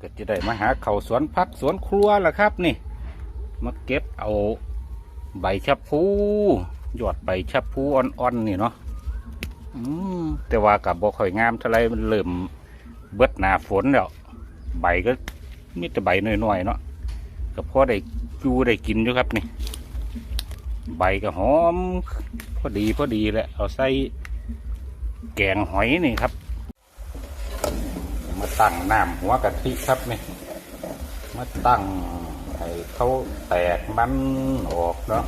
ก็จะได้มาหาเขาสวนพักสวนครัวล่ะครับนี่ มาเก็บเอาใบชะพูยอดใบชะพูอ่อนๆนี่เนาะแต่ว่ากับบ่ค่อยงามเท่าไรมันเริ่มเบิดหนาฝนแล้วใบก็มีแต่ใบน้อยๆเนาะก็พอได้จูได้กินอยู่ครับนี่ ใบก็หอม พอดีพอดีแหละเอาใส่แกงหอยนี่ครับ ตั้งน้ำหัวกะทิครับนี่มาตั้งให้เขาแตกมันออกเนาะ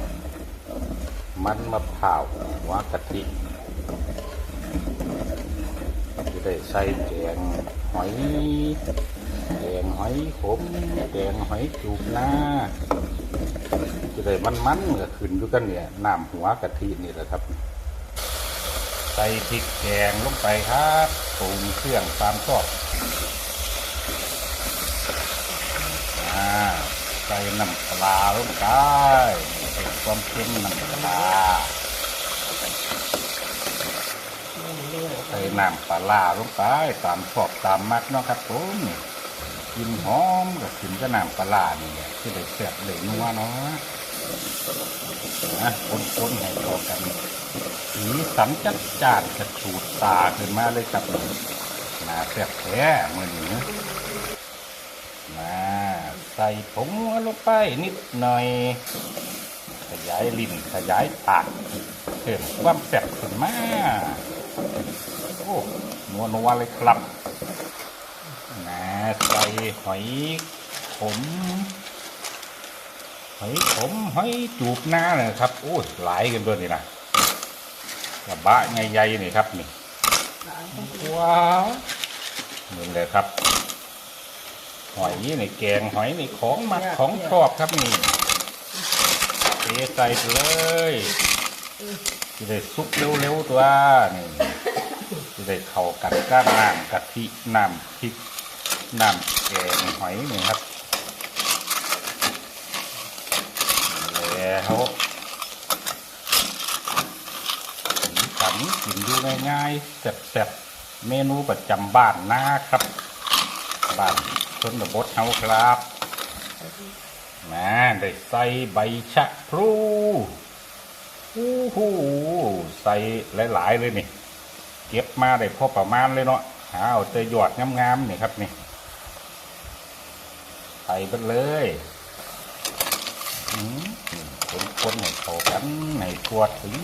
มันมะพร้าวหัวกะทิจะได้ใส่แกงหอยแกงหอยขมแกงหอยจูบหน้าจะได้มันๆก็ขึ้นอยู่กันเนี่ยน้ำหัวกะทินี่แหละครับ ใส่พริกแกงลงไปครับปรุงเครื่องตามชอบ อ่า ใส่น้ำปลาลงไปใส่ความเค็มน้ำปลาใส่น้ำปลาลงไปตามชอบตามมักเนาะครับผมกินหอมกับกินกับน้ำปลาร้านี่แหละที่ได้แซ่บเลยนัวเนาะนะคนๆให้เข้ากันสีสันจัดจ้านกระฉูดตาขึ้นมาเลยครับน่าแซ่บแท้มือนี้มา ใส่ผงนัวลงไปนิดหน่อย ขยายลิ้นขยายปากเพิ่มความแซ่บขึ้นมาโอ้นัวนัวเลยครับนะใส่หอยขมหอยขมหอยจูบหน้าเลยครับโอ้ยหลายกันด้วยนี่นะกระบะใหญ่ๆนี่ครับนี่ว้าวนี่เลยครับ หอยนี่ในแกงหอยนี่ของมักของชอบครับนี่เทใส่ไปเลยจะได้ซุปเร็วๆตัวนี่จะได้เข้ากันก้านน้ำกะทิน้ำพริกน้ำแกงหอยนี่ครับแล้วสีสันกินดูง่ายๆแซ่บๆเมนูประจำบ้านนะครับบ้าน ชนบทเฮาครับมาได้ใส่ใบชะพลูอู้หูใส่หลายๆเลยนี่ เก็บมาได้พอประมาณเลยเนาะหาเอาแต่หยอดงามๆนี่ครับนี่ใส่ไปเลยคนคนๆให้เข้ากันให้ทั่วถึง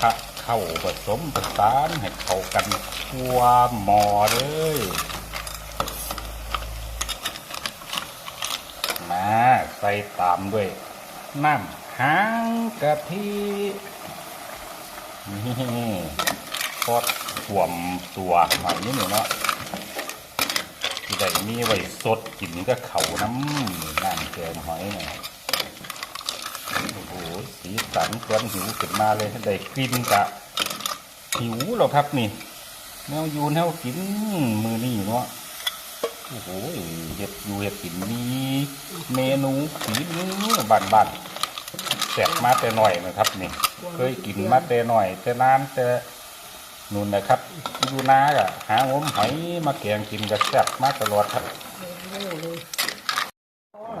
พระเข้าผสมผสานให้เข้ากันทั่วหม้อเลย มาใส่ตามด้วยน้ำหางกะทินี่พอดถ่วมตัวหอยนี่หนูเนาะที่ได้มีไว้สดกินก็เขาน้ำน้ำแกงหอยเนี่ยโอ้โหสีสันควนหิวขึ้นมาเลยได้กลิ่นกะหิวแล้วครับนี่แนวยูแนวกินมือนี่เนาะ โอ้โหเห็ดอยู่เห็ดกินมีเมนูฝีมือบ้านบานๆแสบมาแต่หน่อยนะครับนี่เคยกินมาแต่หน่อย แต่นานแต่นู่นนะครับอยู่นาอะหางมหอยมาแกงกินกับแซ่บมาตลอดครับ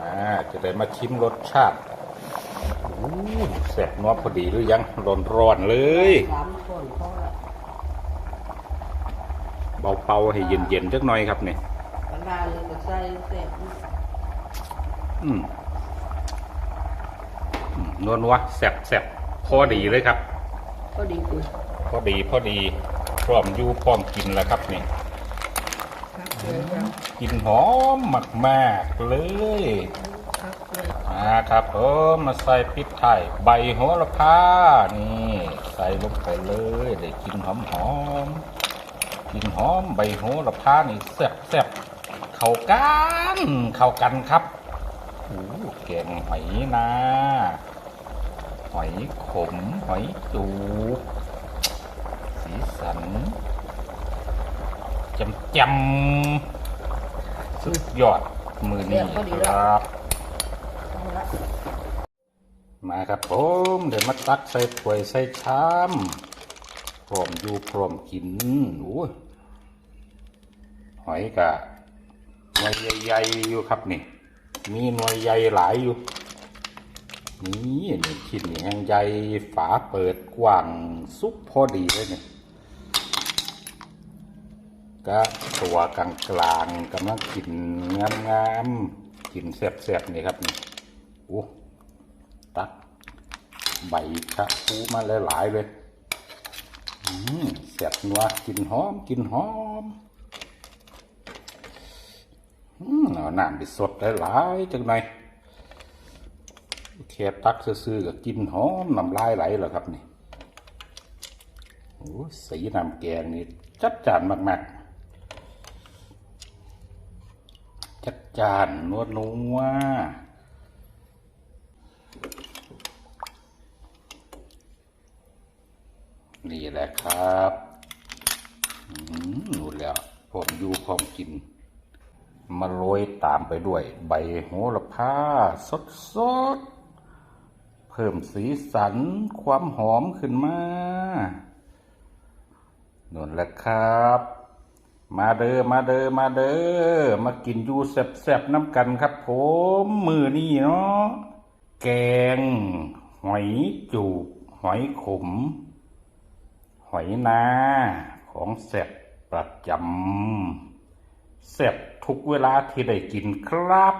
อ่าจะได้มาชิมรสชาติแซ่บนัวพอดีหรือยังร้อนๆเลยสามคนพอละเบาๆให้เย็นๆจักหน่อยครับเนี่ย กระดาษเลยก็ใส่เสร็จอืมอืมนวลวะแสบแสบพอดีเลยครับ ก็ดีคุณพอดีพอดีพร้อมอยู่พร้อมกินแล้วครับนี่ครับเลยครับกลินหอมมากๆเลยครับเลยมาครับเออมาใส่พริกไทยใบโหระพานี่ใส่ลงไปเลยได้กลินหอมหอมๆกลินหอมใบโหระพานี่แซ่บแซ่บ เข้ากันเข้ากันครับโอ้แกงหอยนาหอยขมหอยจูบสีสันจำจำสุดยอดมือนี้ครับ มาครับผมเดี๋ยวมาตักใส่ถ้วยใส่ชามพร้อมอยู่พร้อมกินโอ้ยหอยกะ หน่วยใหญ่ๆอยู่ครับนี่ มีหน่วยใหญ่หลายอยู่ นี่นี่ชิ้นนี่ยังใหญ่ฝาเปิดกว้างซุปพอดีเลยเนี่ยก็ตัวกลางกลางๆกำลังกินงามงามๆกินแซ่บๆนี่ครับนี่โอ้ตักใบชะพูมาหลายๆเลยอืมแซ่บนัวกินหอมกินหอม เอาน้ำไปสดหลายๆจังหน่อยแค่ตักซื่อๆก็กินหอมน้ำลายไหลแล้วครับนี่โอ้สีน้ำแกงนี่จัดจานมาก ๆ จัดจานนัวนัวนี่แหละครับอืมนู่นแล้วผมอยู่พร้อมกิน มาโรยตามไปด้วย ใบโหระพาสดสดๆเพิ่มสีสันความหอมขึ้นมานั่นแหละครับ มาเด้อมาเด้อมาเด้อมากินอยู่แซ่บๆน้ำกันครับผมมือนี่เนาะแกง หอยจูบ หอยขม หอยนา ของแซ่บประจำเสร็จ ทุกเวลาที่ได้กินครับ